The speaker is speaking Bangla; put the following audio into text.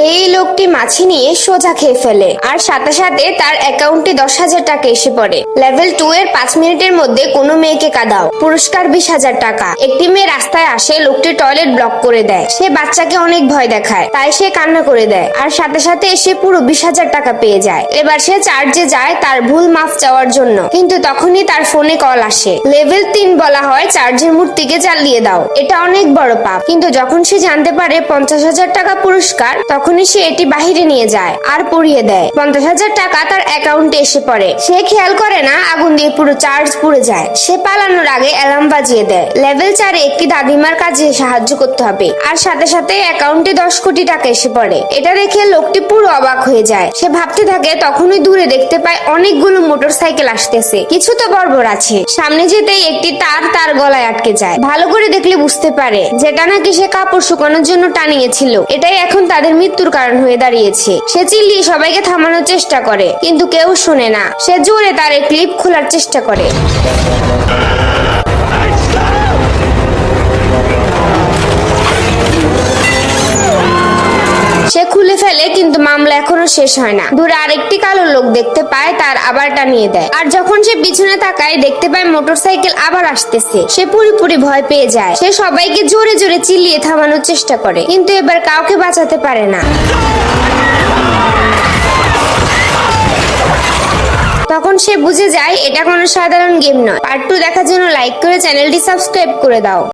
এই লোকটি মাছি নিয়ে সোজা খেয়ে ফেলে। আর সাথে সাথে তার অ্যাকাউন্টে দশ হাজার টাকা এসে পড়ে। লেভেল টু এর পাঁচ মিনিটের মধ্যে কোনো মেয়েকে কাদাও। পুরস্কার বিশ হাজার টাকা। একটি মেয়ে রাস্তায় আসে লোকটি টয়লেট ব্লক করে দেয়। সে বাচ্চাকে অনেক ভয় দেখায়। তাই সে কান্না করে দেয়। আর সাথে সাথে সে পুরো বিশ হাজার টাকা পেয়ে যায়। এবার সে চার্জে যায় তার ভুল মাফ চাওয়ার জন্য। কিন্তু তখনই তার ফোনে কল আসে। লেভেল তিন বলা হয় চার্জের মূর্তিকে জ্বালিয়ে দাও। এটা অনেক বড় পাপ। কিন্তু যখন সে জানতে পারে পঞ্চাশ হাজার টাকা পুরস্কার তখনই সে এটি বাহিরে নিয়ে যায় আর পুড়িয়ে দেয়। পঞ্চাশ হাজার টাকা তার অ্যাকাউন্টে এসে পড়ে। সে খেয়াল করে না, আগুন দিয়ে পুরো চার্জ পুড়ে যায়। সে পালানোর আগে অ্যালার্ম বাজিয়ে দেয়। লেভেল চারে একটি দাদিমার কাজে সাহায্য করতে হবে। আর সাথে সাথে অ্যাকাউন্টে দশ কোটি টাকা এসে পড়ে। এটা দেখে লোকটি পুরো অবাক হয়ে যায়। সে ভাবতে থাকে, তখনই দূরে দেখতে পায় অনেকগুলো মোটর সাইকেল আসতেছে। কিছু তো বর্বর আছে। সামনে যেতেই একটি তার তার গলায় আটকে যায়। ভালো করে দেখলে বুঝতে পারে, যেটা নাকি সে কাপড় শুকানোর জন্য টানিয়েছিল। এটাই এখন তাদের মৃত্যুর কারণ হয়ে দাঁড়িয়েছে। সে চিল্লিয়ে সবাইকে থামানোর চেষ্টা করে, কিন্তু কেউ শোনে না। সে জোরে তার ক্লিপ খোলার চেষ্টা করে। সে খুলে ফেলে, কিন্তু মামলা এখনও শেষ হয় না। দূরে আরেকটি কালো লোক দেখতে পায়, তার আবার টানিয়ে দেয়। আর যখন সে পিছনে তাকায়, দেখতে পায় মোটরসাইকেল আবার আসতেছে। সে পুরোপুরি ভয় পেয়ে যায়। সে সবাইকে জোরে জোরে চিল্লিয়ে থামানোর চেষ্টা করে, কিন্তু এবার কাউকে বাঁচাতে পারে না। তখন সে বুঝে যায়, এটা কোনো সাধারণ গেম নয়। পার্ট টু দেখার জন্য লাইক করে চ্যানেলটি সাবস্ক্রাইব করে দাও।